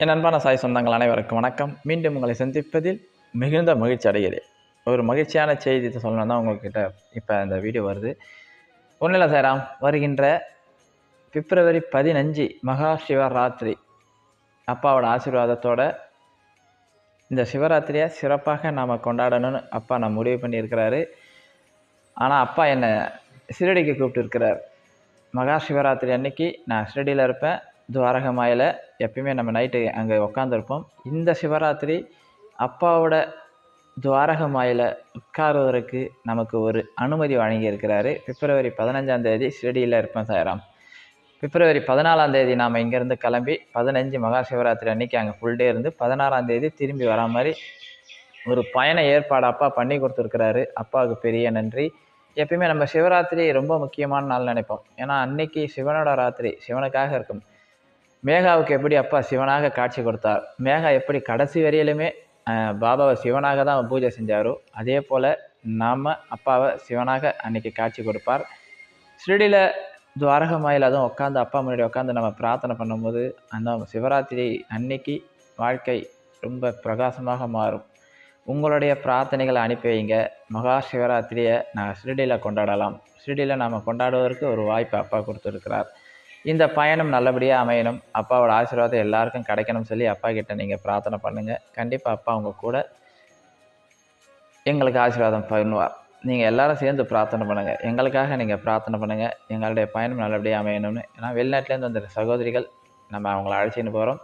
என் அன்பான சாய் சொந்தங்கள் அனைவருக்கும் வணக்கம். மீண்டும் உங்களை சந்திப்பதில் மிகுந்த மகிழ்ச்சி அடைகிறேன். ஒரு மகிழ்ச்சியான செய்தி சொல்லணும் தான் உங்கள்கிட்ட இப்போ இந்த வீடியோ வருது. ஒன்றும் இல்லை சாராம் வருகின்ற பிப்ரவரி பதினஞ்சு மகா சிவராத்திரி. அப்பாவோட ஆசீர்வாதத்தோட இந்த சிவராத்திரியை சிறப்பாக நாம் கொண்டாடணும்னு அப்பா நான் முடிவு பண்ணியிருக்கிறாரு. ஆனால் அப்பா என்னை சிறடிக்கு கூப்பிட்டு இருக்கிறார் மகா சிவராத்திரி அன்னைக்கு நான் ஷிரடியில் இருப்பேன். துவாரகமாயில் எப்பயுமே நம்ம நைட்டு அங்கே உக்காந்துருப்போம். இந்த சிவராத்திரி அப்பாவோட துவாரகமாயில் உட்காருவதற்கு நமக்கு ஒரு அனுமதி வழங்கியிருக்கிறாரு. பிப்ரவரி பதினஞ்சாம் தேதி ஷிரடியில் இருப்பேன் சாயராம். பிப்ரவரி பதினாலாம் தேதி நாம் இங்கேருந்து கிளம்பி பதினஞ்சு மகா சிவராத்திரி அன்னைக்கு அங்கே ஃபுல் டே இருந்து பதினாறாம் தேதி திரும்பி வரா மாதிரி ஒரு பயண ஏற்பாடு அப்பா பண்ணி கொடுத்துருக்கிறாரு. அப்பாவுக்கு பெரிய நன்றி. எப்பயுமே நம்ம சிவராத்திரி ரொம்ப முக்கியமான நாள் நினைப்போம். ஏன்னா அன்னைக்கு சிவனோட ராத்திரி சிவனுக்காக இருக்கும். மேகாவுக்கு எப்படி அப்பா சிவனாக காட்சி கொடுத்தார்? மேகா எப்படி கடைசி வரையிலுமே பாபாவை சிவனாக தான் பூஜை செஞ்சாரோ அதே போல் நாம் அப்பாவை சிவனாக அன்னைக்கு காட்சி கொடுப்பார். ஸ்ரீடியில் துவாரகமாயில் அதுவும் உட்காந்து அப்பா முன்னாடி உட்காந்து நம்ம பிரார்த்தனை பண்ணும்போது அந்த சிவராத்திரி அன்னைக்கு வாழ்க்கை ரொம்ப பிரகாசமாக மாறும். உங்களுடைய பிரார்த்தனைகளை அனுப்பி வைங்க. மகா சிவராத்திரியை நாங்கள் ஷிரடியில் கொண்டாடலாம். ஷிரடியில் நாம் கொண்டாடுவதற்கு ஒரு வாய்ப்பை அப்பா கொடுத்துருக்கிறார். இந்த பயணம் நல்லபடியாக அமையணும். அப்பாவோட ஆசீர்வாதம் எல்லாருக்கும் கிடைக்கணும்னு சொல்லி அப்பா கிட்ட நீங்கள் பிரார்த்தனை பண்ணுங்கள் கண்டிப்பாக அப்பா உங்கள் கூட எங்களுக்கு ஆசீர்வாதம் பண்ணுவார். நீங்கள் எல்லாரும் சேர்ந்து பிரார்த்தனை பண்ணுங்கள் எங்களுக்காக நீங்கள் பிரார்த்தனை பண்ணுங்கள் எங்களுடைய பயணம் நல்லபடியாக அமையணும்னு. ஏன்னா வெளிநாட்டிலேருந்து வந்த சகோதரிகள் நம்ம அவங்கள அழைச்சின்னு போகிறோம்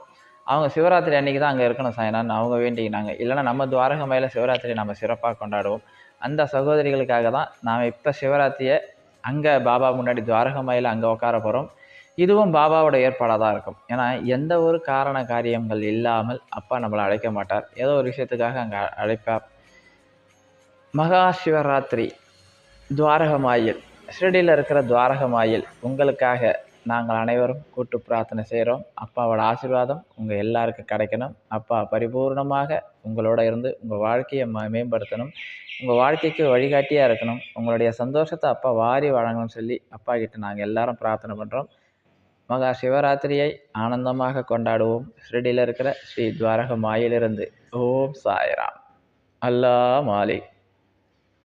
அவங்க சிவராத்திரி அன்றைக்கி தான் அங்கே இருக்கணும் சாயனான்னு அவங்க வேண்டிக்கினாங்க. இல்லைனா நம்ம துவாரக மயில சிவராத்திரி நம்ம சிறப்பாக கொண்டாடுவோம். அந்த சகோதரிகளுக்காக தான் நாம் இப்போ சிவராத்திரியை அங்கே பாபா முன்னாடி துவாரக மயில அங்கே உட்கார போகிறோம் இதுவும் பாபாவோட ஏற்பாடாக தான் இருக்கும். ஏன்னா எந்த ஒரு காரண காரியங்கள் இல்லாமல் அப்பா நம்மளை அழைக்க மாட்டார். ஏதோ ஒரு விஷயத்துக்காக அங்கே அழைப்பார். மகா சிவராத்திரி துவாரகமாயில் ஷிரடியில் இருக்கிற துவாரகமாயில் உங்களுக்காக நாங்கள் அனைவரும் கூட்டு பிரார்த்தனை செய்கிறோம் அப்பாவோட ஆசீர்வாதம் உங்கள் எல்லாருக்கும் கிடைக்கணும். அப்பா பரிபூர்ணமாக உங்களோட இருந்து உங்கள் வாழ்க்கையை ம மேம்படுத்தணும். உங்கள் வாழ்க்கைக்கு வழிகாட்டியாக இருக்கணும். உங்களுடைய சந்தோஷத்தை அப்பா வாரி வழங்கணும்னு சொல்லி அப்பா கிட்ட நாங்கள் எல்லாரும் பிரார்த்தனை பண்ணுறோம் மகா சிவராத்திரியை ஆனந்தமாக கொண்டாடுவோம். ஷிரடியில் இருக்கிற ஸ்ரீ துவாரக மாயிலிருந்து ஓம் சாய்ராம். அல்லா மாலிக்.